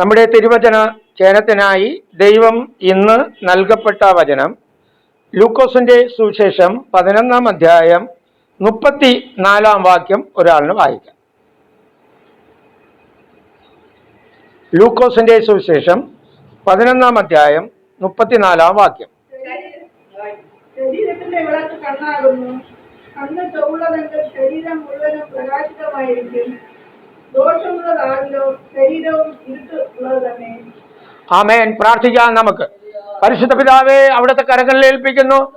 നമ്മുടെ തിരുവചന ചേനത്തിനായി ദൈവം ഇന്ന് നൽകപ്പെട്ട വചനം ലൂക്കോസിന്റെ സുവിശേഷം പതിനൊന്നാം അധ്യായം മുപ്പത്തി നാലാം വാക്യം ഒരാളിന് വായിക്കാം. ലൂക്കോസിന്റെ സുവിശേഷം പതിനൊന്നാം അധ്യായം മുപ്പത്തിനാലാം വാക്യം. ശരീരത്തിന്റെ ശരീരം മുഴുവനും പ്രകാശിതമായിരിക്കും. ആമേൻ. പ്രാർത്ഥിക്കാം നമുക്ക്. പരിശുദ്ധ പിതാവേ അവിടുത്തെ കരങ്ങളിൽ ഏൽപ്പിക്കുന്നു.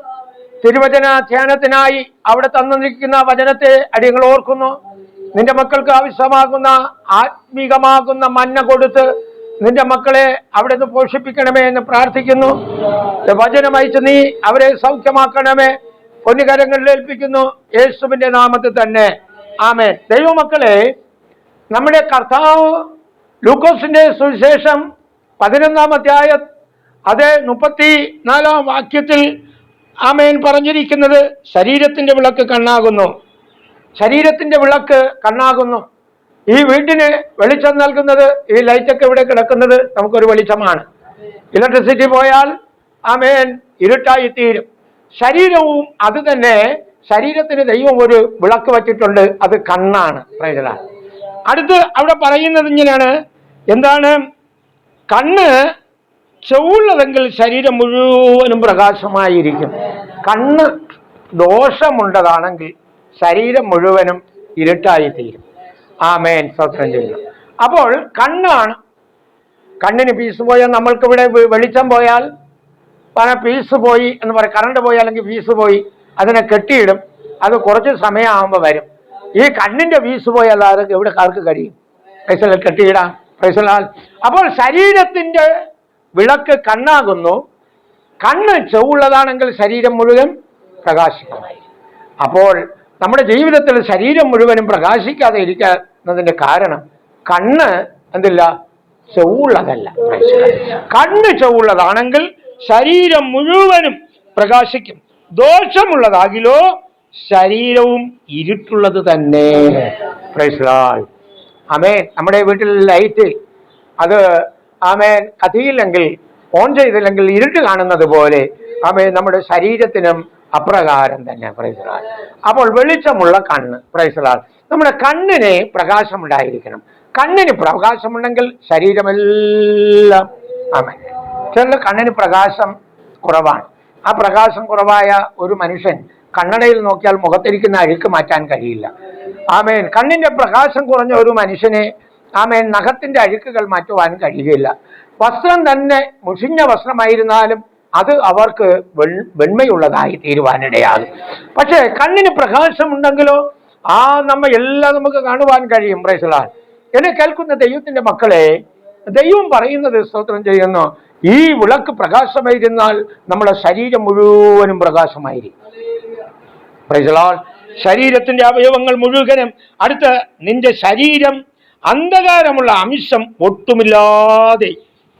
തിരുവചന ധ്യാനത്തിനായി അവിടെ തന്നു നിൽക്കുന്ന വചനത്തെ അടിയങ്ങൾ ഓർക്കുന്നു. നിന്റെ മക്കൾക്ക് ആവശ്യമാകുന്ന ആത്മീകമാകുന്ന മന്ന കൊടുത്ത് നിന്റെ മക്കളെ അവിടെ നിന്ന് പോഷിപ്പിക്കണമേ എന്ന് പ്രാർത്ഥിക്കുന്നു. വചനം അയച്ച് നീ അവരെ സൗഖ്യമാക്കണമേ. പൊന്നുകരങ്ങളിൽ ഏൽപ്പിക്കുന്നു. യേശുവിന്റെ നാമത്തിൽ തന്നെ. ആമേ ദൈവമക്കളെ നമ്മുടെ കർത്താവ് ലൂക്കോസിന്റെ സുവിശേഷം പതിനൊന്നാം അധ്യായ അത് മുപ്പത്തി നാലാം വാക്യത്തിൽ ആമേൻ പറഞ്ഞിരിക്കുന്നത് ശരീരത്തിന്റെ വിളക്ക് കണ്ണാകുന്നു. ശരീരത്തിന്റെ വിളക്ക് കണ്ണാകുന്നു. ഈ വീട്ടിന് വെളിച്ചം നൽകുന്നത് ഈ ലൈറ്റൊക്കെ ഇവിടെ കിടക്കുന്നത് നമുക്കൊരു വെളിച്ചമാണ്. ഇലക്ട്രിസിറ്റി പോയാൽ ആമേൻ ഇരുട്ടായി തീരും ശരീരവും അത് തന്നെ ശരീരത്തിന് ദൈവം ഒരു വിളക്ക് വച്ചിട്ടുണ്ട് അത് കണ്ണാണ്. പ്രൈസല അടുത്ത് അവിടെ പറയുന്നത് ഇങ്ങനെയാണ്. എന്താണ്? കണ്ണ് ചൊവ്വുള്ളതെങ്കിൽ ശരീരം മുഴുവനും പ്രകാശമായിരിക്കും. കണ്ണ് ദോഷമുണ്ടതാണെങ്കിൽ ശരീരം മുഴുവനും ഇരുട്ടായി തീരും ആ മേൻ സ്വത്രം ചെയ്യുന്നു അപ്പോൾ കണ്ണാണ്. കണ്ണിന് പീസ് പോയാൽ നമ്മൾക്കിവിടെ വെളിച്ചം പോയാൽ പല പീസ് പോയി എന്ന് പറയും. കറണ്ട് പോയി അല്ലെങ്കിൽ പീസ് പോയി. അതിനെ കെട്ടിയിടും. അത് കുറച്ച് സമയമാകുമ്പോൾ വരും. ഈ കണ്ണിന്റെ വീസ് പോയാൽ എവിടെ ആർക്ക് കഴിയും? പൈസ കെട്ടിയിടാം പൈസലാൽ അപ്പോൾ ശരീരത്തിന്റെ വിളക്ക് കണ്ണാകുന്നു. കണ്ണ് ചെവുള്ളതാണെങ്കിൽ ശരീരം മുഴുവൻ പ്രകാശിക്കും. അപ്പോൾ നമ്മുടെ ജീവിതത്തിൽ ശരീരം മുഴുവനും പ്രകാശിക്കാതെ ഇരിക്കുന്നതിന്റെ കാരണം കണ്ണ് എന്തില്ല? ചെവുള്ളതല്ല കണ്ണ് ചെവുള്ളതാണെങ്കിൽ ശരീരം മുഴുവനും പ്രകാശിക്കും. ദോഷമുള്ളതാകിലോ? ശരീരവും ഇരുട്ടുള്ളത് തന്നെ. അമേൻ നമ്മുടെ വീട്ടിൽ ലൈറ്റ് അത് ആമേൻ കത്തിയില്ലെങ്കിൽ ഓൺ ചെയ്തില്ലെങ്കിൽ ഇരുട്ട് കാണുന്നത് പോലെ ആമേ നമ്മുടെ ശരീരത്തിനും അപ്രകാരം തന്നെ. പ്രൈസലാൾ അപ്പോൾ വെളിച്ചമുള്ള കണ്ണ്. പ്രൈസലാൾ നമ്മുടെ കണ്ണിന് പ്രകാശമുണ്ടായിരിക്കണം. കണ്ണിന് പ്രകാശമുണ്ടെങ്കിൽ ശരീരമെല്ലാം ആമേ ചില കണ്ണിന് പ്രകാശം കുറവാണ്. ആ പ്രകാശം കുറവായ ഒരു മനുഷ്യൻ കണ്ണടയിൽ നോക്കിയാൽ മുഖത്തിരിക്കുന്ന അഴുക്ക് മാറ്റാൻ കഴിയില്ല. ആമേൻ. കണ്ണിന്റെ പ്രകാശം കുറഞ്ഞ ഒരു മനുഷ്യനെ ആമേൻ നഖത്തിന്റെ അഴുക്കുകൾ മാറ്റുവാൻ കഴിയുകയില്ല വസ്ത്രം തന്നെ മുഷിഞ്ഞ വസ്ത്രമായിരുന്നാലും അത് അവർക്ക് വെൺമയുള്ളതായി തീരുവാനിടയാകും. പക്ഷേ കണ്ണിന് പ്രകാശമുണ്ടെങ്കിലോ ആ നമ്മ എല്ലാം നമുക്ക് കാണുവാൻ കഴിയും. പ്രൈസലാൻ എന്നെ കേൾക്കുന്ന ദൈവത്തിന്റെ മക്കളെ ദൈവം പറയുന്നത് സ്തോത്രം ചെയ്യുന്നു ഈ വിളക്ക് പ്രകാശമായിരുന്നാൽ നമ്മുടെ ശരീരം മുഴുവനും പ്രകാശമായിരിക്കും. ശരീരത്തിന്റെ അവയവങ്ങൾ മുഴുവനും അടുത്ത നിന്റെ ശരീരം അന്ധകാരമുള്ള അംശം ഒട്ടുമില്ലാതെ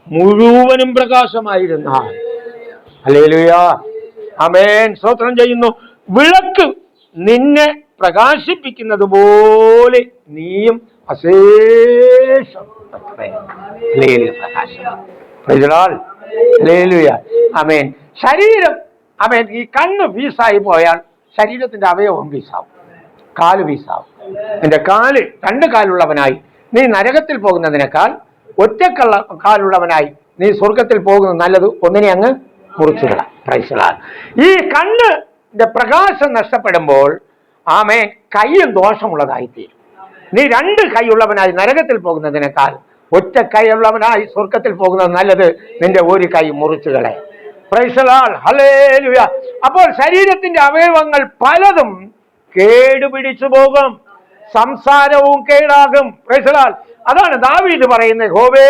മുഴുവനും പ്രകാശമായിരുന്ന അമേൻ സ്തോത്രം ചെയ്യുന്നു. വിളക്ക് നിന്നെ പ്രകാശിപ്പിക്കുന്നത് പോലെ നീയും അശേഷം. അമേൻ ശരീരം അമേൻ ഈ കണ്ണ് വീസായി പോയാൽ ശരീരത്തിന്റെ അവയവം വീസാവും കാൽ വീസാവും നിന്റെ കാൽ രണ്ട് കാലുള്ളവനായി. നീ നരകത്തിൽ പോകുന്നതിനേക്കാൾ ഒറ്റക്കള്ള കാലുള്ളവനായി. നീ സ്വർഗത്തിൽ പോകുന്നത് നല്ലത് ഒന്നിനെ അങ്ങ് മുറിച്ചുകളാം പ്രൈസലാൽ ഈ കണ്ണിന്റെ പ്രകാശം നഷ്ടപ്പെടുമ്പോൾ ആമേ കൈയും ദോഷമുള്ളതായി തീരും നീ രണ്ട് കൈയുള്ളവനായി നരകത്തിൽ പോകുന്നതിനേക്കാൾ ഒറ്റ കൈയുള്ളവനായി സ്വർഗത്തിൽ പോകുന്നത് നല്ലത് നിന്റെ ഒരു കൈ മുറിച്ചുകളെ അപ്പോൾ ശരീരത്തിന്റെ അവയവങ്ങൾ പലതും കേടുപിടിച്ചു പോകും. സംസാരവും കേടാകും. പ്രൈസലാൽ അതാണ് ദാവീദ് പറയുന്നത്. ഹോവേ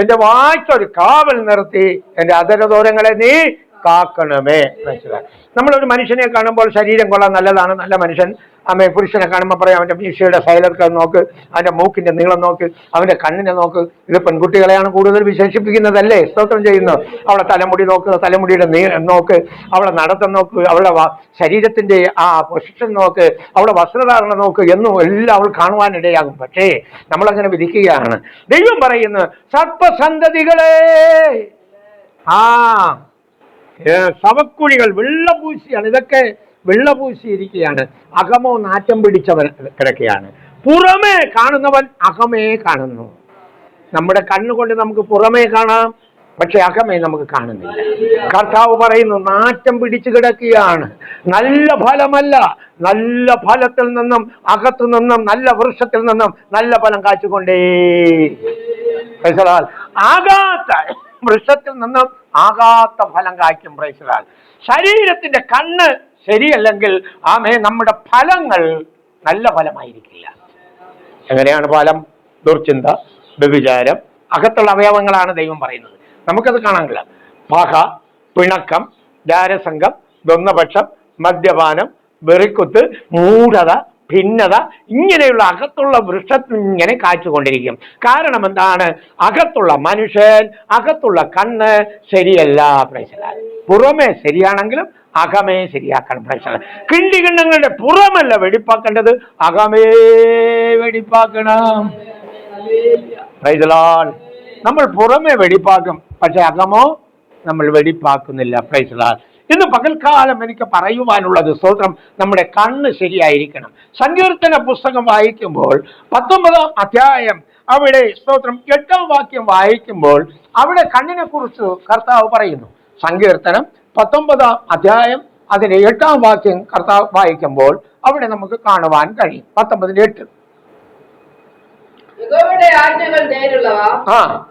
എന്റെ വായ്ക്കൊരു കാവൽ നിർത്തി എന്റെ അതരദൂരങ്ങളെ നീ കാക്കണമേ. മനസ്സിലായി നമ്മളൊരു മനുഷ്യനെ കാണുമ്പോൾ ശരീരം കൊള്ളാൻ നല്ലതാണ്. നല്ല മനുഷ്യൻ അമ്മ പുരുഷനെ കാണുമ്പോൾ പറയാം അവന്റെ മീശയുടെ സൈലർക്ക് നോക്ക് അവന്റെ മൂക്കിന്റെ നീളം നോക്ക് അവന്റെ കണ്ണിനെ നോക്ക്. ഇത് പെൺകുട്ടികളെയാണ് കൂടുതൽ വിശേഷിപ്പിക്കുന്നതല്ലേ? സ്തോത്രം ചെയ്യുന്നത് അവളെ തലമുടി നോക്ക് തലമുടിയുടെ നീ നോക്ക് അവളെ നടത്തം നോക്ക് അവളുടെ ശരീരത്തിന്റെ ആ പൊസിഷൻ നോക്ക് അവളുടെ വസ്ത്രധാരണ നോക്ക് എന്നും എല്ലാം അവൾ കാണുവാനിടയാകും. പക്ഷേ നമ്മളങ്ങനെ വിധിക്കുകയാണ്. ദൈവം പറയുന്നു സർപ്പസന്തതികളെ! ആ ശവക്കുഴികൾ വെള്ളപൂശിയാണ് ഇതൊക്കെ വെള്ളപൂശിയിരിക്കുകയാണ്. അകമോ നാറ്റം പിടിച്ചവൻ കിടക്കുകയാണ്. പുറമേ കാണുന്നവൻ അകമേ കാണുന്നു. നമ്മുടെ കണ്ണുകൊണ്ട് നമുക്ക് പുറമേ കാണാം പക്ഷെ അകമേ നമുക്ക് കാണുന്നില്ല. കർത്താവ് പറയുന്നു നാറ്റം പിടിച്ചു കിടക്കുകയാണ്. നല്ല ഫലമല്ല. നല്ല ഫലത്തിൽ നിന്നും അകത്തു നിന്നും നല്ല വൃക്ഷത്തിൽ നിന്നും നല്ല ഫലം കാച്ചുകൊണ്ടേ ആകാത്ത വൃക്ഷത്തിൽ നിന്നും ആകാത്ത ഫലം കായ്ക്കും പ്രേക്ഷകാൽ ശരീരത്തിന്റെ കണ്ണ് ശരിയല്ലെങ്കിൽ ആമേ നമ്മുടെ ഫലങ്ങൾ നല്ല ഫലമായിരിക്കില്ല. എങ്ങനെയാണ് ഫലം? ദുർചിന്ത വ്യഭിചാരം അകത്തുള്ള അവയവങ്ങളാണ് ദൈവം പറയുന്നത്. നമുക്കത് കാണാനില്ല പക പിണക്കം ജാരസംഘം ദ്വന്ദ്പക്ഷം മദ്യപാനം വെറിക്കുത്ത് മൂഢത ഭിന്നത ഇങ്ങനെയുള്ള അകത്തുള്ള വൃക്ഷത്തിൽ ഇങ്ങനെ കാച്ചുകൊണ്ടിരിക്കും കാരണം എന്താണ്? അകത്തുള്ള മനുഷ്യൻ അകത്തുള്ള കണ്ണ് ശരിയല്ല പ്രൈസലാൽ പുറമേ ശരിയാണെങ്കിലും അകമേ ശരിയാക്കണം പ്രശ്നം കിണ്ടി കിണ്ണങ്ങളുടെ പുറമല്ല വെടിപ്പാക്കേണ്ടത്. അകമേ വെടിപ്പാക്കണം. നമ്മൾ പുറമേ വെടിപ്പാക്കും. പക്ഷെ അകമോ നമ്മൾ വെടിപ്പാക്കുന്നില്ല. പ്രൈസലാൽ ഇന്ന് പകൽക്കാലം എനിക്ക് പറയുവാനുള്ളത് സ്തോത്രം നമ്മുടെ കണ്ണ് ശരിയായിരിക്കണം. സങ്കീർത്തന പുസ്തകം വായിക്കുമ്പോൾ പത്തൊമ്പതാം അധ്യായം അവിടെ സ്തോത്രം എട്ടാം വാക്യം വായിക്കുമ്പോൾ അവിടെ കണ്ണിനെ കുറിച്ച് കർത്താവ് പറയുന്നു. സങ്കീർത്തനം പത്തൊമ്പതാം അധ്യായം അതിന്റെ എട്ടാം വാക്യം കർത്താവ് വായിക്കുമ്പോൾ അവിടെ നമുക്ക് കാണുവാൻ കഴിയും. പത്തൊമ്പതിന്റെ എട്ട്. ആ.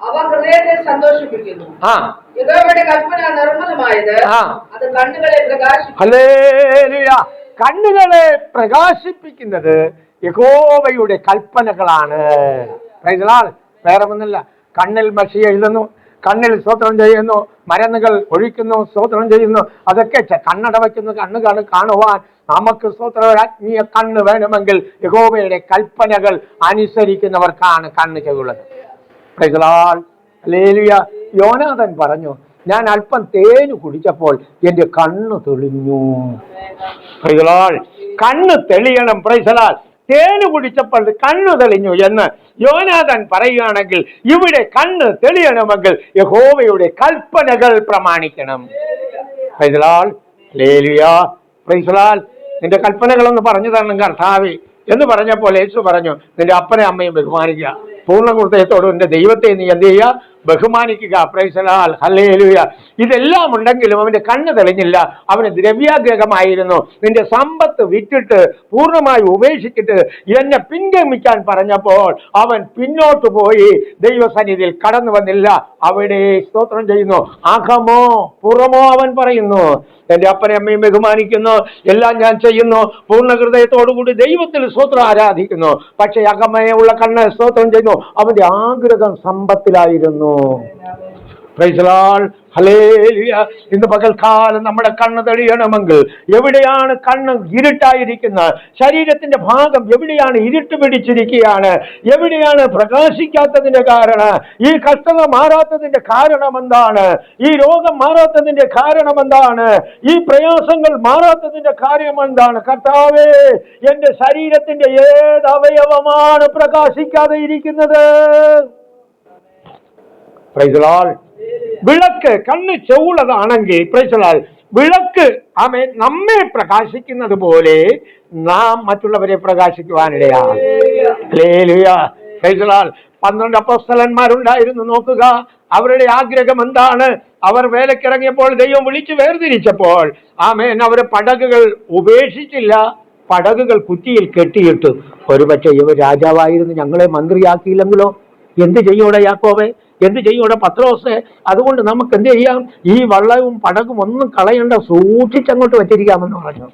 അവ ഹൃദയത്തെ സന്തോഷിപ്പിക്കുന്നു. ആ. യഹോവയുടെ കൽപ്പന നിർമ്മലമായത്. അത് കണ്ണുകളെ പ്രകാശിപ്പിക്കുന്നു. കണ്ണുകളെ പ്രകാശിപ്പിക്കുന്നത് യഹോവയുടെ കൽപ്പനകളാണ്. വേറെ ഒന്നല്ല കണ്ണിൽ മഷി എഴുതുന്നു കണ്ണിൽ സ്തോത്രം ചെയ്യുന്നു മരുന്നുകൾ ഒഴിക്കുന്നു സ്തോത്രം ചെയ്യുന്നു. അതൊക്കെ കണ്ണടവയ്ക്കുന്നു കണ്ണട വയ്ക്കുന്നു കണ്ണ് കാണു കാണുവാൻ നമുക്ക് സ്തോത്ര ആത്മീയ കണ്ണ് വേണമെങ്കിൽ യഹോവയുടെ കൽപ്പനകൾ അനുസരിക്കുന്നവർക്കാണ് കണ്ണ് ചെവുള്ളത് ഹല്ലേലൂയ. യോനാഥൻ പറഞ്ഞു ഞാൻ അല്പം തേന് കുടിച്ചപ്പോൾ എന്റെ കണ്ണ് തെളിഞ്ഞു. Praise കണ്ണ് തെളിയണം പ്രൈസലാൽ തേന് കുടിച്ചപ്പോൾ കണ്ണു തെളിഞ്ഞു എന്ന് യോനാഥൻ പറയുകയാണെങ്കിൽ ഇവിടെ കണ്ണ് തെളിയണമെങ്കിൽ യഹോവയുടെ കൽപ്പനകൾ പ്രമാണിക്കണം. പ്രൈസലാൽ ലേലുയ പ്രൈസലാൽ നിന്റെ കൽപ്പനകളൊന്ന് പറഞ്ഞു തരണം കർത്താവേ എന്ന് പറഞ്ഞപ്പോൾ യേശു പറഞ്ഞു നിന്റെ അപ്പനെ അമ്മയും ബഹുമാനിക്കുക. പൂർണ ഹൃദയത്തോട് എന്റെ ദൈവത്തെ നീ എന്ത് ചെയ്യുക? ബഹുമാനിക്കുക പ്രൈസലാൽ ഹല്ലേലൂയ. ഇതെല്ലാം ഉണ്ടെങ്കിലും അവന്റെ കണ്ണ് തെളിഞ്ഞില്ല. അവന് ദ്രവ്യാഗ്രഹമായിരുന്നു. നിന്റെ സമ്പത്ത് വിറ്റിട്ട് പൂർണമായി ഉപേക്ഷിച്ചിട്ട് എന്നെ പിൻഗമിക്കാൻ പറഞ്ഞപ്പോൾ അവൻ പിന്നോട്ട് പോയി. ദൈവസന്നിധിയിൽ കടന്നു വന്നില്ല. അവിടെ സ്തോത്രം ചെയ്യുന്നു. അകമോ പുറമോ അവൻ പറയുന്നു. എന്റെ അപ്പനെ അമ്മയും ബഹുമാനിക്കുന്നു. എല്ലാം ഞാൻ ചെയ്യുന്നു. പൂർണ ഹൃദയത്തോടുകൂടി ദൈവത്തിൽ സ്തോത്രം ആരാധിക്കുന്നു. പക്ഷെ അകമയുള്ള കണ്ണ് സ്തോത്രം ചെയ്യുന്നു. അവന്റെ ആഗ്രഹം സമ്പത്തിലായിരുന്നു. ഇന്ന് പകൽക്കാലം നമ്മുടെ കണ്ണ് തെളിയണമെങ്കിൽ എവിടെയാണ് കണ്ണ് ഇരുട്ടായിരിക്കുന്നത് ശരീരത്തിന്റെ ഭാഗം എവിടെയാണ് ഇരുട്ട് പിടിച്ചിരിക്കുകയാണ്? എവിടെയാണ് പ്രകാശിക്കാത്തതിന്റെ കാരണം? ഈ കഷ്ടത മാറാത്തതിന്റെ കാരണം എന്താണ്? ഈ രോഗം മാറാത്തതിന്റെ കാരണം എന്താണ്? ഈ പ്രയാസങ്ങൾ മാറാത്തതിന്റെ കാര്യം എന്താണ്? കർത്താവേ എന്റെ ശരീരത്തിന്റെ ഏത് അവയവമാണ് പ്രകാശിക്കാതെ ഇരിക്കുന്നത്? പ്രൈസലാൾ. വിളക്ക് കണ്ണ് ചെവുള്ളതാണെങ്കിൽ പ്രൈസലാൽ വിളക്ക് ആമേ നമ്മെ പ്രകാശിക്കുന്നത് പോലെ നാം മറ്റുള്ളവരെ പ്രകാശിക്കുവാനിടയാണ്. പന്ത്രണ്ട് അപ്പസ്തലന്മാരുണ്ടായിരുന്നു നോക്കുക. അവരുടെ ആഗ്രഹം എന്താണ്? അവർ വേലക്കിറങ്ങിയപ്പോൾ ദൈവം വിളിച്ചു വേർതിരിച്ചപ്പോൾ ആമേൻ അവർ പടകുകൾ ഉപേക്ഷിച്ചില്ല. പടകുകൾ കുറ്റിയിൽ കെട്ടിയിട്ടു. ഒരുപക്ഷെ ഇവർ രാജാവായിരുന്നു ഞങ്ങളെ മന്ത്രിയാക്കിയില്ലെങ്കിലോ? എന്ത് ചെയ്യൂടെ യാക്കോവേ എന്ത് ചെയ്യും ചെയ്യൂടെ ദിവസത്തെ അതുകൊണ്ട് നമുക്ക് എന്ത് ചെയ്യാം? ഈ വള്ളവും പടകും ഒന്നും കളയണ്ട സൂക്ഷിച്ചങ്ങോട്ട് വെച്ചിരിക്കാമെന്ന് പറഞ്ഞു.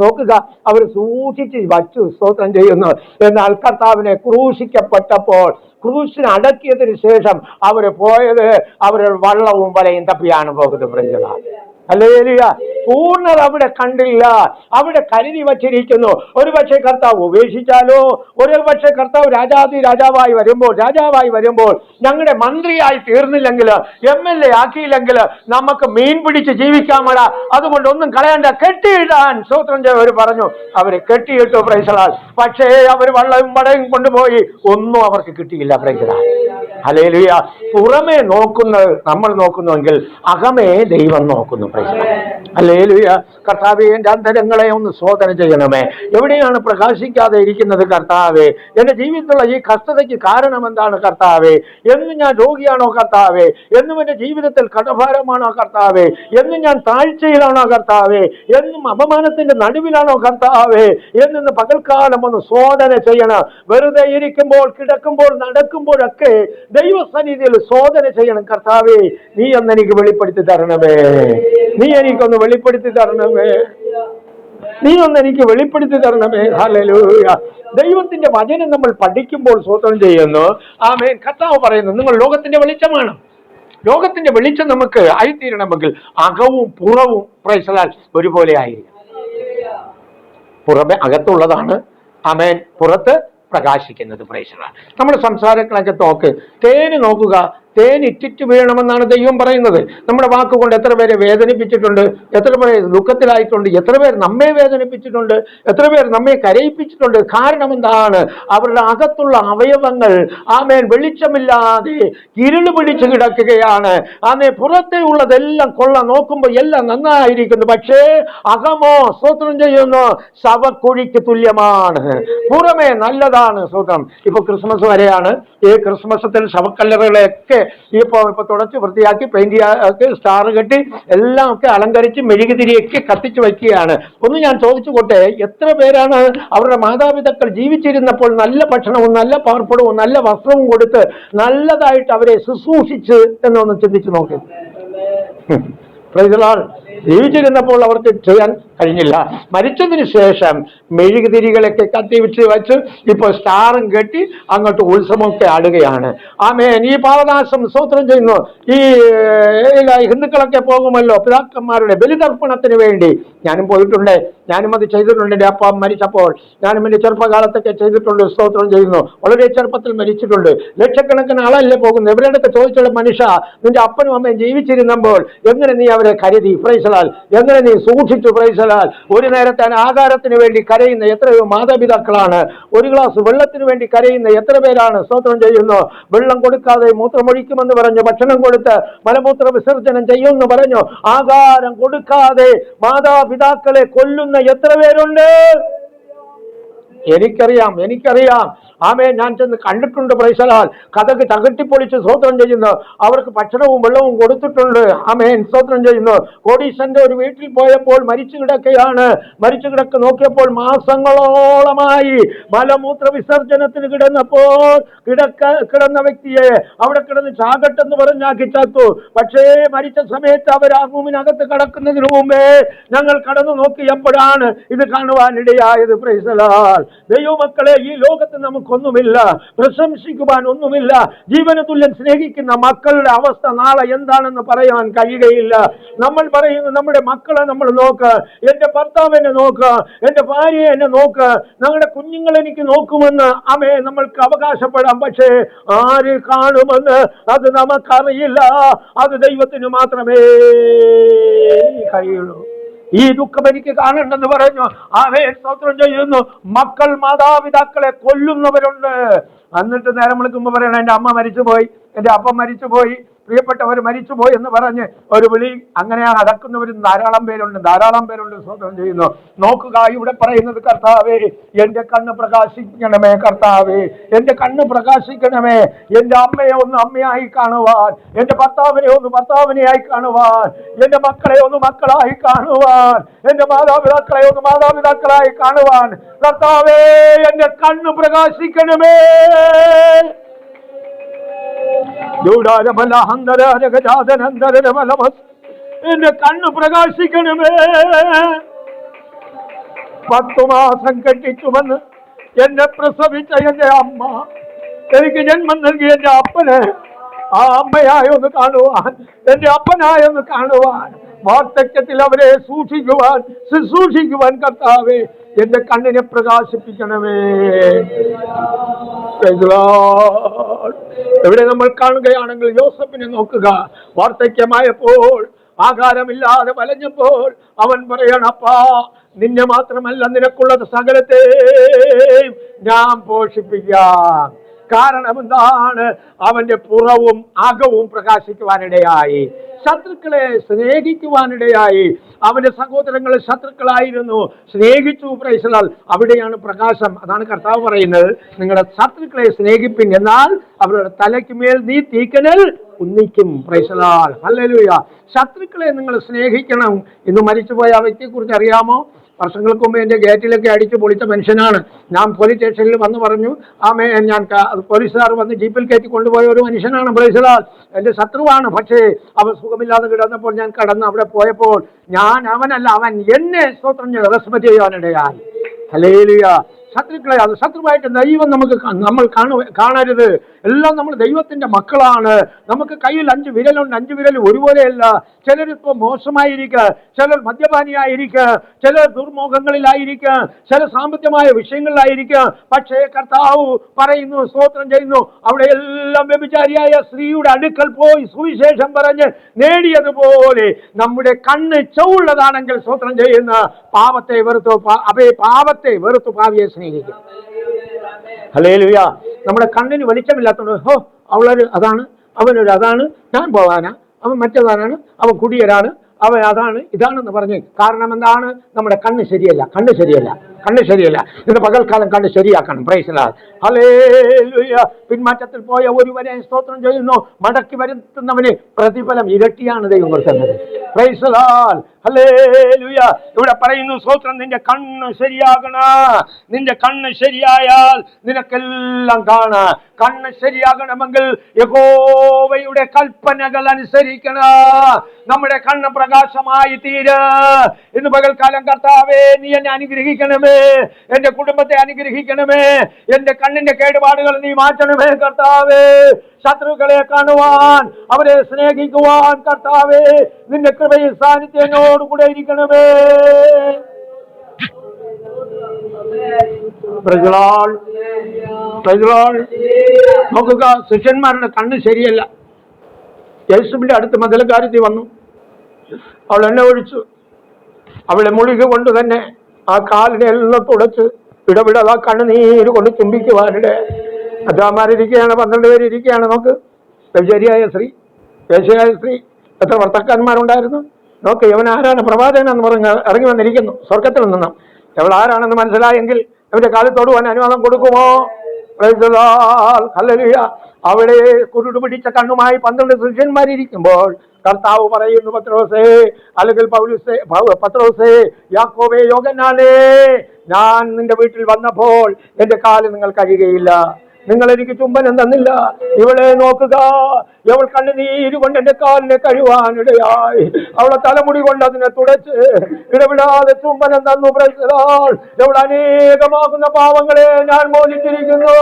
നോക്കുക അവർ സൂക്ഷിച്ച് വച്ചു സ്തോത്രം ചെയ്യുന്നു. എന്നാൽ കർത്താവിനെ ക്രൂശിക്കപ്പെട്ടപ്പോൾ ക്രൂശിനെ അടക്കിയതിന് ശേഷം അവർ പോയത് അവരുടെ വള്ളവും വലയും തപ്പിയാണ് പോകുന്നത്. പ്രജല അല്ലേലിയ പൂർണത അവിടെ കണ്ടില്ല. അവിടെ കരുതി വച്ചിരിക്കുന്നു. ഒരു പക്ഷേ കർത്താവ് ഉപേക്ഷിച്ചാലോ? ഒരു പക്ഷേ കർത്താവ് രാജാതി രാജാവായി വരുമ്പോൾ രാജാവായി വരുമ്പോൾ ഞങ്ങളുടെ മന്ത്രിയായി തീർന്നില്ലെങ്കിൽ എം എൽ എ ആക്കിയില്ലെങ്കിൽ നമുക്ക് മീൻ പിടിച്ച് ജീവിക്കാമട. അതുകൊണ്ട് ഒന്നും കളയണ്ട. കെട്ടിയിടാൻ സ്വത്രം അവർ പറഞ്ഞു. അവർ കെട്ടിയിട്ടു പ്രൈസലാൽ. പക്ഷേ അവർ വള്ളവും വടയും കൊണ്ടുപോയി. ഒന്നും അവർക്ക് കിട്ടിയില്ല പ്രൈസലാൽ. അലേലിയ പുറമേ നോക്കുന്ന നമ്മൾ നോക്കുന്നുവെങ്കിൽ അകമേ ദൈവം നോക്കുന്നു. അലേലുയ കർത്താവെ എന്റെ അന്തരങ്ങളെ ഒന്ന് ശോധന ചെയ്യണമേ. എവിടെയാണ് പ്രകാശിക്കാതെ ഇരിക്കുന്നത് കർത്താവെ? എന്റെ ജീവിതത്തിലുള്ള ഈ കഷ്ടതയ്ക്ക് കാരണം എന്താണ് കർത്താവെ? എന്നും ഞാൻ രോഗിയാണോ കർത്താവെ? എന്നും എന്റെ ജീവിതത്തിൽ കടഭാരമാണോ കർത്താവെ? എന്നും ഞാൻ താഴ്ചയിലാണോ കർത്താവെ? എന്നും അപമാനത്തിന്റെ നടുവിലാണോ കർത്താവെ? എന്നിന്ന് പകൽക്കാലം ഒന്ന് ശോധന ചെയ്യണം. വെറുതെ ഇരിക്കുമ്പോൾ കിടക്കുമ്പോൾ നടക്കുമ്പോഴൊക്കെ ദൈവസന്നിധിയിൽ ശോധന ചെയ്യണം കർത്താവേ നീ ഒന്ന് എനിക്ക് വെളിപ്പെടുത്തി തരണമേ. നീ എനിക്കൊന്ന് വെളിപ്പെടുത്തി തരണമേ. നീ ഒന്ന് എനിക്ക് വെളിപ്പെടുത്തി തരണമേ. ഹല്ലേലൂയ. ദൈവത്തിന്റെ വചനം നമ്മൾ പഠിക്കുമ്പോൾ സ്വതന്ത്രം ചെയ്യുന്നു. ആമേൻ. കർത്താവ് പറയുന്നു നിങ്ങൾ ലോകത്തിന്റെ വെളിച്ചമാണ്. ലോകത്തിന്റെ വെളിച്ചം നമുക്ക് ആയിത്തീരണമെങ്കിൽ അകവും പുറവും പ്രൈസലാൽ ഒരുപോലെ ആയിരിക്കും പുറമെ അകത്തുള്ളതാണ്. അമേൻ പുറത്ത് പ്രകാശിക്കുന്നത് പ്രൈസലാൽ നമ്മുടെ സംസാരങ്ങളൊക്കെ നോക്ക് തേന് നോക്കുക തേൻ ഇറ്റിറ്റ് വീഴണമെന്നാണ് ദൈവം പറയുന്നത്. നമ്മുടെ വാക്കുകൊണ്ട് എത്ര പേരെ വേദനിപ്പിച്ചിട്ടുണ്ട് എത്ര പേരെ ദുഃഖത്തിലായിട്ടുണ്ട് എത്ര പേർ നമ്മെ വേദനിപ്പിച്ചിട്ടുണ്ട് എത്ര പേർ നമ്മെ കരയിപ്പിച്ചിട്ടുണ്ട്. കാരണം എന്താണ്? അവരുടെ അകത്തുള്ള അവയവങ്ങൾ ആമേൻ വെളിച്ചമില്ലാതെ ഇരുൾ പിടിച്ചു കിടക്കുകയാണ്. ആമേ പുറത്തേ ഉള്ളതെല്ലാം കൊള്ള നോക്കുമ്പോൾ എല്ലാം നന്നായിരിക്കുന്നു. പക്ഷേ അകമോ? സ്വത്രം ചെയ്യുന്നു. ശവക്കുഴിക്ക് തുല്യമാണ്. പുറമേ നല്ലതാണ് സ്വത്രം ഇപ്പൊ ക്രിസ്മസ് വരെയാണ്. ഈ ക്രിസ്മസത്തിൽ ശവക്കല്ലറകളെയൊക്കെ ഇപ്പൊ ഇപ്പൊ തുടച്ച് വൃത്തിയാക്കി പെയിന്റ് സ്റ്റാർ കെട്ടി എല്ലാം ഒക്കെ അലങ്കരിച്ച് മെഴുകുതിരിയൊക്കെ കത്തിച്ചു വയ്ക്കുകയാണ്. ഒന്ന് ഞാൻ ചോദിച്ചു കൊട്ടെ എത്ര പേരാണ് അവരുടെ മാതാപിതാക്കൾ ജീവിച്ചിരുന്നപ്പോൾ നല്ല ഭക്ഷണവും നല്ല പാർപ്പിടവും നല്ല വസ്ത്രവും കൊടുത്ത് നല്ലതായിട്ട് അവരെ ശുശ്രൂഷിച്ച് എന്നൊന്ന് ചിന്തിച്ചു നോക്കി. പ്രൈസലാൾ ജീവിച്ചിരുന്നപ്പോൾ അവർക്ക് ചെയ്യാൻ കഴിഞ്ഞില്ല. മരിച്ചതിന് ശേഷം മെഴുകുതിരികളൊക്കെ കത്തിവിച്ച് വെച്ച് ഇപ്പോൾ സ്റ്റാറും കെട്ടി അങ്ങോട്ട് ഉത്സവമൊക്കെ ആടുകയാണ്. ആമേൻ. ഈ പാവനാശം സ്തോത്രം ചെയ്യുന്നു. ഈ ഹിന്ദുക്കളൊക്കെ പോകുമല്ലോ. പിതാക്കന്മാരുടെ ബലിതർപ്പണത്തിന് വേണ്ടി. ഞാനും പോയിട്ടുണ്ട്. ഞാനും അത് ചെയ്തിട്ടുണ്ട്. എന്റെ അപ്പം മരിച്ചപ്പോൾ ഞാനും എന്റെ ചെറുപ്പകാലത്തൊക്കെ ചെയ്തിട്ടുണ്ട്. സ്തോത്രം ചെയ്യുന്നു. വളരെ ചെറുപ്പത്തിൽ മരിച്ചിട്ടുണ്ട്. ലക്ഷക്കണക്കിന് ആളല്ലേ പോകുന്നു? ഇവരുടെയൊക്കെ ചോദിച്ചുള്ള മനുഷ്യ നിന്റെ അപ്പനും അമ്മയും ജീവിച്ചിരുന്നപ്പോൾ എങ്ങനെ നീ അവരെ കരുതി? പ്രൈസലാൽ എങ്ങനെ നീ സൂക്ഷിച്ചു പ്രൈസലാൽ ഒരു നേരത്തെ ആഹാരത്തിന് വേണ്ടി കരയുന്ന എത്രയോ മാതാപിതാക്കളാണ്. ഒരു ഗ്ലാസ് വെള്ളത്തിന് വേണ്ടി കരയുന്ന എത്ര പേരാണ് സ്തോത്രം ചെയ്യുന്നു? വെള്ളം കൊടുക്കാതെ മൂത്രമൊഴിക്കുമെന്ന് പറഞ്ഞു ഭക്ഷണം കൊടുത്ത് മലമൂത്ര വിസർജനം ചെയ്യുമെന്ന് പറഞ്ഞു. ആഹാരം കൊടുക്കാതെ മാതാപിതാക്കളെ കൊല്ലുന്ന എത്ര പേരുണ്ട്? എനിക്കറിയാം എനിക്കറിയാം. ആമേ ഞാൻ ചെന്ന് കണ്ടിട്ടുണ്ട് പ്രൈസലാൽ. കഥക്ക് തകട്ടിപ്പൊളിച്ച് സ്തോത്രം ചെയ്യുന്നു. അവർക്ക് ഭക്ഷണവും വെള്ളവും കൊടുത്തിട്ടുണ്ട്. ആമേൻ സ്തോത്രം ചെയ്യുന്നു. കോടീശന്റെ ഒരു വീട്ടിൽ പോയപ്പോൾ മരിച്ചു കിടക്കുകയാണ്. മരിച്ചു കിടക്ക് നോക്കിയപ്പോൾ മാസങ്ങളോളമായി മലമൂത്ര വിസർജനത്തിന് കിടന്നപ്പോൾ കിടക്ക കിടന്ന വ്യക്തിയെ അവിടെ കിടന്ന് ചാകട്ടെന്ന് പറഞ്ഞാക്കി ചത്തു പക്ഷേ മരിച്ച സമയത്ത് അവർ ആ റൂമിനകത്ത് കടക്കുന്നതിന് മുമ്പേ ഞങ്ങൾ കടന്നു നോക്കിയപ്പോഴാണ് ഇത് കാണുവാനിടയായത് പ്രൈസലാൽ. ദൈവമക്കളെ ഈ ലോകത്ത് നമുക്കൊന്നുമില്ല പ്രശംസിക്കുവാൻ ഒന്നുമില്ല ജീവന തുല്യം സ്നേഹിക്കുന്ന മക്കളുടെ അവസ്ഥ നാളെ എന്താണെന്ന് പറയാൻ കഴിയുകയില്ല. നമ്മൾ പറയുന്നു നമ്മുടെ മക്കളെ നമ്മൾ നോക്ക് എന്റെ എന്നെ നോക്ക് എന്റെ ഭാര്യ എന്നെ നോക്ക് ഞങ്ങളുടെ കുഞ്ഞുങ്ങൾ എനിക്ക് നോക്കുമെന്ന് അമേ നമ്മൾക്ക് അവകാശപ്പെടാം. പക്ഷേ ആര് കാണുമെന്ന് അത് നമുക്കറിയില്ല. അത് ദൈവത്തിന് മാത്രമേ കഴിയുള്ളൂ. ഈ ദുഃഖം എനിക്ക് കാണണ്ടെന്ന് പറഞ്ഞു അവയെ സ്തോത്രം ചെയ്യുന്നു. മക്കൾ മാതാപിതാക്കളെ കൊല്ലുന്നവരുണ്ട്. എന്നിട്ട് നേരം വിളിക്കുമ്പോൾ പറയണം എന്റെ അമ്മ മരിച്ചുപോയി. എന്റെ അപ്പ മരിച്ചുപോയി. പ്രിയപ്പെട്ടവർ മരിച്ചുപോയി എന്ന് പറഞ്ഞ് ഒരു വിളി അങ്ങനെ നടക്കുന്നവരും ധാരാളം പേരുണ്ട് ധാരാളം പേരുണ്ട് സ്വന്തം ചെയ്യുന്നു. നോക്കുക ഇവിടെ പറയുന്നത് കർത്താവേ എന്റെ കണ്ണ് പ്രകാശിക്കണമേ കർത്താവേ എന്റെ കണ്ണ് പ്രകാശിക്കണമേ എന്റെ അമ്മയെ ഒന്ന് അമ്മയായി കാണുവാൻ എന്റെ ഭർത്താവിനെ ഒന്ന് ഭർത്താവിനെയായി കാണുവാൻ എന്റെ മക്കളെ ഒന്ന് മക്കളായി കാണുവാൻ എന്റെ മാതാപിതാക്കളെ ഒന്ന് മാതാപിതാക്കളായി കാണുവാൻ കർത്താവേ എന്റെ കണ്ണ് പ്രകാശിക്കണമേ. എന്റെ കണ്ണ് പ്രകാശിക്കണമേ. പത്തു മാസം കെട്ടിച്ചുവന്ന് എന്നെ പ്രസവിച്ച എന്റെ അമ്മ എനിക്ക് ജന്മം നൽകിയ എന്റെ അപ്പനെ ആ അമ്മയായി ഒന്ന് കാണുവാൻ എന്റെ അപ്പനായി ഒന്ന് കാണുവാൻ വാർദ്ധക്യത്തിൽ അവരെ സൂക്ഷിക്കുവാൻ ശുശ്രൂഷിക്കുവാൻ കർത്താവേ എന്റെ കണ്ണിനെ പ്രകാശിപ്പിക്കണമേ. എവിടെ നമ്മൾ കാണുകയാണെങ്കിൽ യോസഫിനെ നോക്കുക. വാർദ്ധക്യമായപ്പോൾ ആകാരമില്ലാതെ വലഞ്ഞപ്പോൾ അവൻ പറയണപ്പാ നിന്നെ മാത്രമല്ല നിനക്കുള്ളത് സകലത്തെയും ഞാൻ പോഷിപ്പിക്കാം. കാരണം എന്താണ് അവന്റെ പുറവും അകവും പ്രകാശിക്കുവാനിടയായി. ശത്രുക്കളെ സ്നേഹിക്കുവാനിടയായി. അവന്റെ സഹോദരങ്ങൾ ശത്രുക്കളായിരുന്നു. സ്നേഹിച്ചു പ്രൈസലാൽ അവിടെയാണ് പ്രകാശം. അതാണ് കർത്താവ് പറയുന്നത്. നിങ്ങളുടെ ശത്രുക്കളെ സ്നേഹിപ്പിൻ. എന്നാൽ അവരുടെ തലയ്ക്ക് മേൽ നീ തീക്കനൽ ഉന്നിക്കും. പ്രൈസലാൽ ഹല്ലേലൂയ ശത്രുക്കളെ നിങ്ങൾ സ്നേഹിക്കണം. ഇന്ന് മരിച്ചുപോയ വ്യക്തിയെക്കുറിച്ച് അറിയാമോ? വർഷങ്ങൾക്ക് മുമ്പ് എന്റെ ഗേറ്റിലൊക്കെ അടിച്ച് പൊളിച്ച മനുഷ്യനാണ്. ഞാൻ പോലീസ് സ്റ്റേഷനിൽ വന്ന് പറഞ്ഞു ആമേ ഞാൻ ക- പോലീസുകാർ വന്ന് ജീപ്പിൽ കയറ്റി കൊണ്ടുപോയ ഒരു മനുഷ്യനാണ് പ്രൈസലാൽ എന്റെ ശത്രുവാണ് പക്ഷേ അവൻ സുഖമില്ലാതെ കിടന്നപ്പോൾ ഞാൻ കടന്ന് അവിടെ പോയപ്പോൾ ഞാൻ അവനല്ല അവൻ എന്നെ സ്വത്രം റെസ്പെക്ട് ചെയ്യാനിടയായി. ഹലേലിയ ശത്രുക്കളെ അത് ശത്രുവായിട്ട് ദൈവം നമുക്ക് നമ്മൾ കാണു കാണരുത്. എല്ലാം നമ്മൾ ദൈവത്തിന്റെ മക്കളാണ്. നമുക്ക് കയ്യിൽ അഞ്ച് വിരലുണ്ട് അഞ്ച് വിരൽ ഒരുപോലെയല്ല. ചിലരിപ്പോൾ മോശമായിരിക്കുക ചിലർ മദ്യപാനിയായിരിക്കുക ചിലർ ദുർമുഖങ്ങളിലായിരിക്കുക ചില സാമ്പത്തികമായ വിഷയങ്ങളിലായിരിക്കുക. പക്ഷേ കർത്താവ് പറയുന്നു സ്തോത്രം ചെയ്യുന്നു അവിടെ എല്ലാം വ്യഭിചാരിയായ സ്ത്രീയുടെ അടുക്കൽ പോയി സുവിശേഷം പറഞ്ഞ് നേടിയതുപോലെ നമ്മുടെ കണ്ണ് ചൊവ്വുള്ളതാണെങ്കിൽ സ്തോത്രം ചെയ്യുന്ന പാപത്തെ വെറുത്തു അവയെ പാപത്തെ വെറുത്തു പാവിയെ സ്നേഹിക്കും. ഹലേലുയ നമ്മുടെ കണ്ണിന് വെളിച്ചമില്ലാത്തതുകൊണ്ട് ഹോ അവളൊരു അതാണ് അവനൊരു അതാണ് ഞാൻ പോകാനാ അവൻ മറ്റേതാനാണ് അവൻ കുടിയരാണ് അവൻ അതാണ് ഇതാണെന്ന് പറഞ്ഞ്. കാരണം എന്താണ്? നമ്മുടെ കണ്ണ് ശരിയല്ല കണ്ണ് ശരിയല്ല. കണ്ണ് ശരിയല്ല. ഇന്ന് പകൽക്കാലം കണ്ണ് ശരിയാക്കണം. പ്രൈസിലാ ഹലേലുയ പിന്മാറ്റത്തിൽ പോയ ഒരുവനെ സ്തോത്രം ചെയ്യുന്നു. മടക്കി വരുത്തുന്നവന് പ്രതിഫലം ഇരട്ടിയാണ് ദൈവം കൊടുക്കുന്നത്. പ്രൈസലാൽ ഹല്ലേലൂയ ഇവിടെ പറയുന്നു സ്തോത്രം നിന്റെ കണ്ണ് ശരിയാകണ. നിന്റെ കണ്ണ് ശരിയായാൽ നിനക്കെല്ലാം കാണാ. കണ്ണ് ശരിയാകണമെങ്കിൽ യഹോവയുടെ കൽപ്പനകൾ അനുസരിക്കണ. നമ്മുടെ കണ്ണ് പ്രകാശമായി തീര. ഇന്ന് പകൽക്കാലം കർത്താവേ നീ എന്നെ അനുഗ്രഹിക്കണമേ. എന്റെ കുടുംബത്തെ അനുഗ്രഹിക്കണമേ. എന്റെ കണ്ണിന്റെ കേടുപാടുകൾ നീ മാറ്റണമേ കർത്താവേ. ശത്രുക്കളെ കാണുവാൻ അവരെ സ്നേഹിക്കുവാൻ കർത്താവേ. നിന്റെ കൃപയിൽ സാന്നിധ്യം എന്നോട് കൂടെ ഇരിക്കണമേ നോക്കുക ശിഷ്യന്മാരുടെ കണ്ണ് ശരിയല്ല. യേശുവിന്റെ അടുത്ത് മതിലക്കാരത്തി വന്നു. അവൾ എന്നെ ഒഴിച്ചു. അവളെ മുഴുകൊണ്ട് തന്നെ ആ കാലിനെ എല്ലാം തുടച്ച് ഇടപെടാതെ ആ കണ്ണുനീര് കൊണ്ട് ചുംബിക്കുവാനിടെ അച്ഛാമാരിയ്ക്കുകയാണ് പന്ത്രണ്ട് പേര് ഇരിക്കുകയാണ് നോക്ക്. ശരിയായ സ്ത്രീ ദേശീയായ സ്ത്രീ. എത്ര ഭർത്താക്കന്മാരുണ്ടായിരുന്നു നോക്ക് യവൻ ആരാണ്? പ്രവാചകൻ എന്ന് പറഞ്ഞ് ഇറങ്ങി വന്നിരിക്കുന്നു സ്വർഗത്തിൽ നിന്നും. അവൾ ആരാണെന്ന് മനസ്സിലായെങ്കിൽ അവന്റെ കാലിൽ തൊടുവാൻ അനുവാദം കൊടുക്കുമോ. അവിടെ കുരുട് പിടിച്ച കണ്ണുമായി പന്ത്രണ്ട് ശിഷ്യന്മാരിയ്ക്കുമ്പോൾ കർത്താവ് പറയുന്നു പത്രോസേ അല്ലെങ്കിൽ പത്രോസേ യാക്കോബേ യോഗനാനേ ഞാൻ നിന്റെ വീട്ടിൽ വന്നപ്പോൾ എന്റെ കാൽ നിങ്ങൾ കഴിയുകയില്ല നിങ്ങൾ എനിക്ക് ചുംബനം തന്നില്ല. ഇവളെ നോക്കുക. ഇവൾ കണ്ണുനീര് കൊണ്ട് എന്റെ കാലിനെ കഴിവാനിടയായി അവളെ തലമുടി കൊണ്ട് അതിനെ തുടച്ച് ഇടവിടാതെ ചുംബനം തന്നു. പ്രശ്നാൽ ഇവൾ അനേകമാകുന്ന പാവങ്ങളെ ഞാൻ മോചിച്ചിരിക്കുന്നു.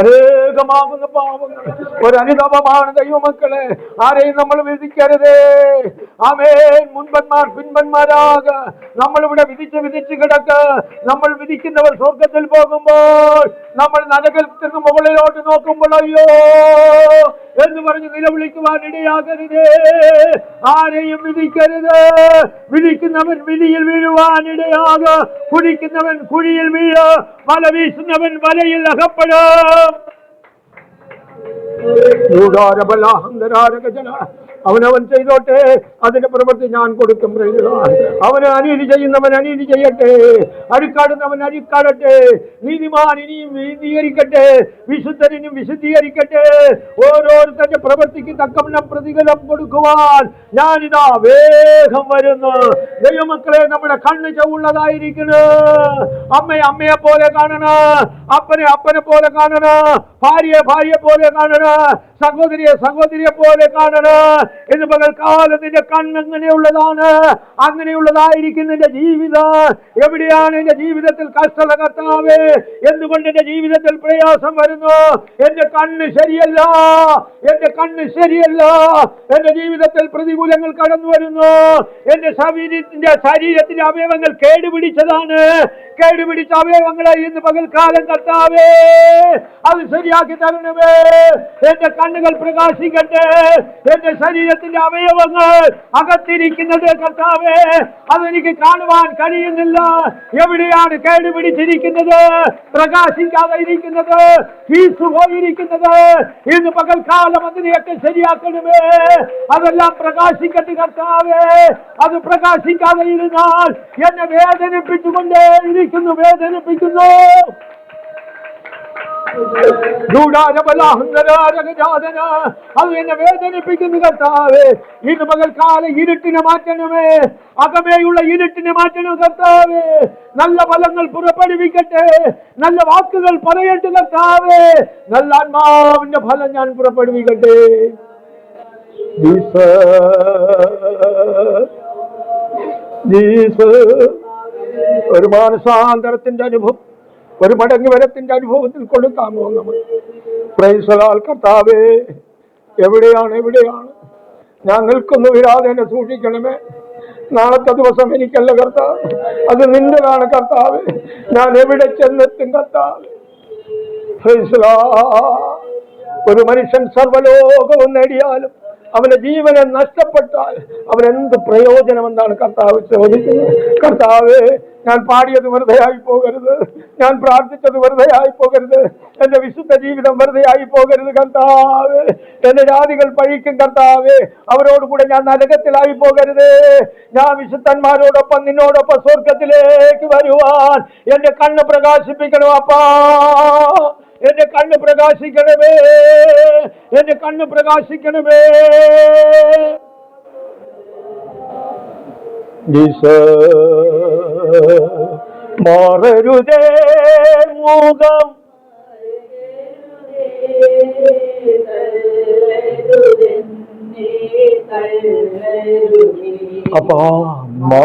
അനേകമാകുന്ന പാവങ്ങൾ ഒരു അനുതാപമാണ് ദൈവമക്കളെ. ആരെയും നമ്മൾ വിധിക്കരുതേ. ആമേൻ. മുൻപന്മാർ പിൻപന്മാരാക. നമ്മളിവിടെ വിധിച്ച് വിധിച്ച് കിടക്ക. നമ്മൾ വിധിക്കുന്നവർ സ്വർഗത്തിൽ പോകുമ്പോൾ നമ്മൾ നരകത്തിന് മുകളിലോട്ട് നോക്കുമ്പോൾ അയ്യോ എന്ന് പറഞ്ഞ് നിലവിളിക്കുവാൻ ഇടയാകരുത്. ആരെയും വിധിക്കരുത്. വിളിക്കുന്നവൻ വിധിയിൽ വീഴുവാൻ ഇടയാക. കുടിക്കുന്നവൻ കുഴിയിൽ വീഴ. വല വീശുന്നവൻ വലയിൽ അകപ്പെടും. അവനവൻ ചെയ്തോട്ടെ അതിന്റെ പ്രവൃത്തി ഞാൻ കൊടുക്കും. അവന് അനീതി ചെയ്യുന്നവൻ അനീതി ചെയ്യട്ടെ അഴുക്കാടുന്നവൻ അഴുക്കാടട്ടെ നീതിമാൻ ഇനിയും നീതീകരിക്കട്ടെ വിശുദ്ധനിനും വിശുദ്ധീകരിക്കട്ടെ ഓരോരുത്തരുടെ പ്രവൃത്തിക്ക് തക്കവണ്ണം പ്രതിഫലം കൊടുക്കുവാൻ ഞാനിതാ വേഗം വരുന്നു. ദൈവമക്കളെ നമ്മുടെ കണ്ണ് ചവുള്ളതായിരിക്കണ് അമ്മയെ അമ്മയെ പോലെ കാണണ. അപ്പനെ അപ്പനെ പോലെ കാണണ. ഭാര്യയെ ഭാര്യയെ പോലെ കാണണ. സഹോദരിയെ സഹോദരിയെ പോലെ കാണണം. ഇന്ന് പകൽക്കാലം നിന്റെ കണ്ണ് അങ്ങനെയുള്ളതാണ്. അങ്ങനെയുള്ളതായിരിക്കും നിന്റെ ജീവിതം. എവിടെയാണ് എന്റെ ജീവിതത്തിൽ കഷ്ടത കർത്താവേ? എന്തുകൊണ്ട് എന്റെ ജീവിതത്തിൽ പ്രയാസം വരുന്നു? എന്റെ കണ്ണ് ശരിയല്ല. എന്റെ കണ്ണ് ശരിയല്ല. എന്റെ ജീവിതത്തിൽ പ്രതികൂലങ്ങൾ കടന്നു വരുന്നു. എന്റെ ശരീരത്തിന്റെ ശരീരത്തിന്റെ അവയവങ്ങൾ കേടുപിടിച്ചതാണ്. കേടുപിടിച്ച അവയവങ്ങളെ ഇന്ന് പകൽക്കാലം കർത്താവേ അത് ശരിയാക്കി തരണമേ. എന്റെ കണ്ണുകൾ പ്രകാശിക്കട്ടെ. എന്റെ ശരീരത്തിന്റെ അവയവങ്ങൾ അകത്തിരിക്കുന്നത് കർത്താവേ അതെനിക്ക് കാണുവാൻ കഴിയുന്നില്ല. എവിടെയാണ് കേടുപിടിച്ചിരിക്കുന്നത്? പ്രകാശിക്കാതെ ഇരിക്കുന്നത് ഫീസ് പോയിരിക്കുന്നത്? ഇന്ന് പകൽക്കാലം അതിനെയൊക്കെ ശരിയാക്കണമേ. അതെല്ലാം പ്രകാശിക്കട്ടെ കർത്താവേ. അത് പ്രകാശിക്കാതെ ഇരുന്നാൽ എന്നെ വേദനിപ്പിച്ചുകൊണ്ടേ ഇരിക്കുന്നു വേദനിപ്പിക്കുന്നു. അത് എന്നെ വേദനിപ്പിക്കുന്നു കർത്താവേ. ഇന്ന് പകൽക്കാല ഇരുട്ടിനെ മാറ്റണമേ. അകമേയുള്ള ഇരുട്ടിനെ മാറ്റണം കർത്താവേ. നല്ല ഫലങ്ങൾ പുറപ്പെടുവിക്കട്ടെ. നല്ല വാക്കുകൾ പറയട്ടെ കർത്താവേ. നല്ല ആത്മാവിന്റെ ഫലം ഞാൻ പുറപ്പെടുവിക്കട്ടെ. ഒരു മാനസാന്തരത്തിന്റെ അനുഭവം ഒരു മടങ്ങ് വരത്തിന്റെ അനുഭവത്തിൽ കൊടുക്കാമോ നമ്മൾ? പ്രൈസലാൽ കർത്താവേ. എവിടെയാണ് എവിടെയാണ്? ഞാൻ നിൽക്കുന്നു വിരാതെ എന്നെ സൂക്ഷിക്കണമേ. നാളത്തെ ദിവസം എനിക്കല്ല കർത്താവ്. അത് നിന്റെതാണ് കർത്താവ്. ഞാൻ എവിടെ ചെന്നെത്തും കർത്താവ്. ഒരു മനുഷ്യൻ സർവലോകവും നേടിയാലും അവന്റെ ജീവനെ നഷ്ടപ്പെട്ടാൽ അവൻ എന്ത് പ്രയോജനമെന്നാണ് കർത്താവ് ചോദിക്കുന്നത്. കർത്താവ് ഞാൻ പാടിയത് വെറുതെയായി പോകരുത് ഞാൻ പ്രാർത്ഥിച്ചത് വെറുതെയായി പോകരുത് എന്റെ വിശുദ്ധ ജീവിതം വെറുതെയായി പോകരുത് കർത്താവ്. എന്റെ ജാതികൾ പഴിക്കും കർത്താവ്. അവരോട് കൂടെ ഞാൻ നരകത്തിലായി പോകരുത് ഞാൻ വിശുദ്ധന്മാരോടൊപ്പം നിന്നോടൊപ്പം സ്വർഗത്തിലേക്ക് വരുവാൻ എന്റെ കണ്ണ് പ്രകാശിപ്പിക്കണം അപ്പാ. എന്റെ കണ്ണ് പ്രകാശിക്കണമേ. എന്റെ കണ്ണ് പ്രകാശിക്കണമേ. മാറരുതേ മുഖം. അപ്പാ മാ.